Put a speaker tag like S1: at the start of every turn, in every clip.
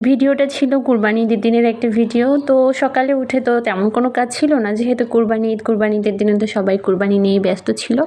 S1: ভিডিওটা ছিল কুরবানি ঈদের দিনের একটা ভিডিও, তো সকালে উঠে তো তেমন কোনো কাজ ছিল না, যেহেতু কুরবানি ঈদ, কুরবানি ঈদের দিনে তো সবাই কুরবানি নিয়ে ব্যস্ত ছিল।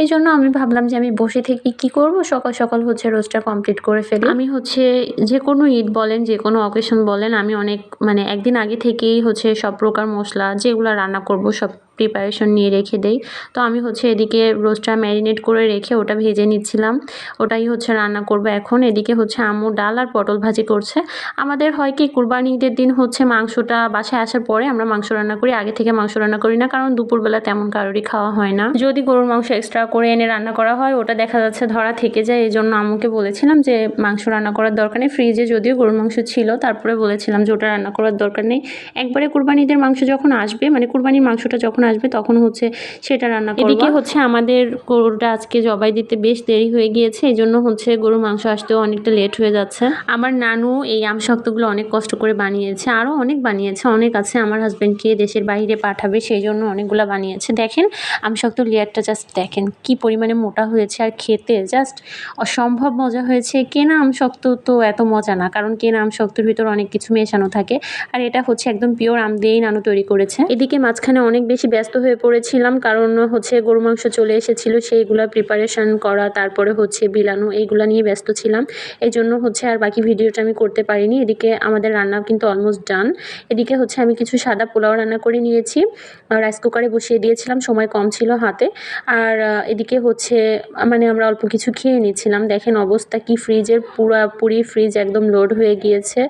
S1: এই জন্য আমি ভাবলাম যে আমি বসে থেকে কি করব? সকাল সকাল হচ্ছে রোজটা কমপ্লিট করে ফেলি। আমি হচ্ছে যে কোনো ঈদ বলেন, যে কোনো অকেশন বলেন, আমি অনেক মানে একদিন আগে থেকেই হচ্ছে সব প্রকার মশলা যেগুলো রান্না করব সব প্রিপারেশন নিয়ে রেখে দেই। তো আমি হচ্ছে এদিকে রোস্টটা ম্যারিনেট করে রেখে ওটা ভেজে নিচ্ছিলাম। ওটাই হচ্ছে রান্না করব এখন। এদিকে হচ্ছে আম্মু ডাল আর পটল ভাজি করছে। আমাদের হয় কি কুরবানি ঈদের দিন হচ্ছে মাংসটা বাসায় আসার পরে আমরা মাংস রান্না করি। আগে থেকে মাংস রান্না করি না, কারণ দুপুরবেলা তেমন কারোরই খাওয়া হয় না। যদি গরুর মাংস এক্সট্রা করে এনে রান্না করা হয়, ওটা দেখা যাচ্ছে ধরা থেকে যায়। এই জন্য আম্মুকে বলেছিলাম যে, মাংস রান্না করার দরকার নেই। ফ্রিজে যদিও গরুর মাংস ছিল, তারপরে বলেছিলাম যে, ওটা রান্না করার দরকার নেই। একবারে কুরবানি ঈদের মাংস যখন আসবে মানে কুরবানির মাংসটা যখন আসবে তখন হচ্ছে সেটা রান্না করব। এদিকে হচ্ছে আমাদের গরুটা আজকে জবাই দিতে বেশ দেরি হয়ে গিয়েছে এই জন্য হচ্ছে গরুর মাংস আসতেও অনেকটা লেট হয়ে যাচ্ছে। আমার নানু এই আম শক্তগুলো অনেক কষ্ট করে বানিয়েছে আরও অনেক বানিয়েছে অনেক আছে আমার হাজব্যান্ডকে দেশের বাইরে পাঠাবে সেই জন্য অনেকগুলো বানিয়েছে। দেখেন আম শক্ত লেয়ারটা জাস্ট দেখেন কি পরিমাণে মোটা হয়েছে আর খেতে জাস্ট অসম্ভব মজা হয়েছে। কেনা আম শক্ত তো এত মজা না কারণ কেনা আম শক্তর ভিতর অনেক কিছু মেশানো থাকে আর এটা হচ্ছে একদম পিওর আম দিয়েই নানু তৈরি করেছে। এদিকে মাঝখানে অনেক বেশি ব্যস্ত হয়ে পড়েছিলাম, কারণ হচ্ছে গরু মাংস চলে এসেছিল, সেইগুলো প্রিপারেশন করা, তারপরে হচ্ছে বিলানো, এইগুলো নিয়ে ব্যস্ত ছিলাম। এই জন্য হচ্ছে আর বাকি ভিডিওটা আমি করতে পারিনি। এদিকে আমাদের রান্না কিন্তু অলমোস্ট ডান এদিকে হচ্ছে আমি কিছু সাদা পোলাও রান্না করে নিয়েছি। রাইস কুকারে বসিয়ে দিয়েছিলাম, সময় কম ছিল হাতে। আর এদিকে হচ্ছে মানে আমরা অল্প কিছু খেয়ে নিচ্ছিলাম দেখেন অবস্থা কি ফ্রিজের পুরাপুরি ফ্রিজ একদম লোড হয়ে গিয়েছে।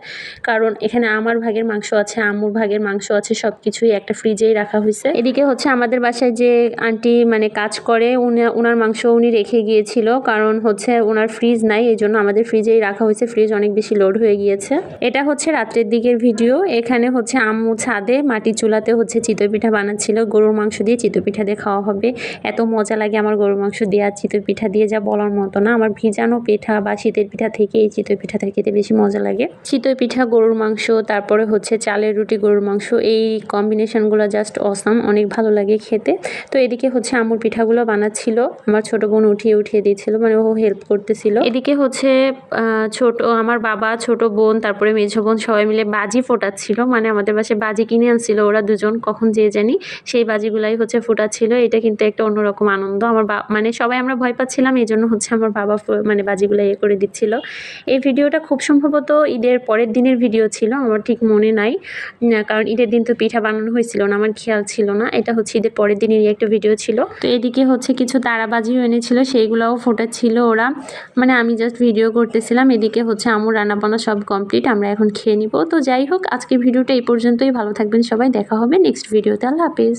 S1: কারণ এখানে আমার ভাগের মাংস আছে, আম্মুর ভাগের মাংস আছে সব কিছুই একটা ফ্রিজেই রাখা হয়েছে। এদিকে হচ্ছে আমাদের বাসায় যে আন্টি মানে কাজ করে, উনি ওনার মাংস উনি রেখে গিয়েছিল, কারণ হচ্ছে ওনার ফ্রিজ নাই, এই জন্য আমাদের ফ্রিজেই রাখা হয়েছে। ফ্রিজ অনেক বেশি লোড হয়ে গিয়েছে। এটা হচ্ছে রাত্রের দিকের ভিডিও এখানে হচ্ছে আম্মু ছাদে মাটি চুলাতে হচ্ছে চিতই পিঠা বানাচ্ছিল। গরুর মাংস দিয়ে চিতই পিঠা দিয়ে খাওয়া হবে। এত মজা লাগে আমার গরুর মাংস দিয়ে। আর চিতই পিঠা দিয়ে যা বলার মতো না, আমার ভিজানো পিঠা বা শীতের পিঠা থেকে এই চিতই পিঠাটা খেতে বেশি মজা লাগে। চিতই পিঠা গরুর মাংস, তারপরে হচ্ছে চালের রুটি, গরুর মাংস, এই কম্বিনেশনগুলো জাস্ট অসাম অনেক ভালো লাগে খেতে। তো এদিকে হচ্ছে আমুর পিঠাগুলো বানাচ্ছিল, আমার ছোট বোন উঠিয়ে উঠিয়ে দিয়েছিল মানে ও হেল্প করতেছিল। এদিকে হচ্ছে ছোট, আমার বাবা, ছোট বোন, তারপরে মেঝো বোন সবাই মিলে বাজি ফোটাচ্ছিল মানে আমাদের বাসায় বাজি কিনে আনছিল, ওরা দুজন, কখন যে জানি সেই বাজিগুলাই হচ্ছে ফোটাচ্ছিল, এটা কিন্তু একটা অন্যরকম আনন্দ। আমার মানে সবাই আমরা ভয় পাচ্ছিলাম এই জন্য হচ্ছে আমার বাবা মানে বাজিগুলো ইয়ে করে দিচ্ছিল। এই ভিডিওটা খুব সম্ভবত ঈদের পরের দিনের ভিডিও ছিল, আমার ঠিক মনে নাই কারণ ঈদের দিন তো পিঠা বানানো হয়েছিল না, আমার খেয়াল ছিল না। এটা হচ্ছে ঈদের পরের দিনেরই একটা ভিডিও ছিল। তো এদিকে হচ্ছে কিছু তারাবাজিও এনেছিল, সেইগুলোও ফোটাচ্ছিল ওরা। মানে আমি জাস্ট ভিডিও করতেছিলাম, এদিকে হচ্ছে আমার রান্নাবান্না সব কমপ্লিট আমরা এখন খেয়ে নিব। তো যাই হোক আজকে ভিডিওটা এই পর্যন্তই। ভালো থাকবেন সবাই, দেখা হবে নেক্সট ভিডিওতে আল্লাহ হাফিজ।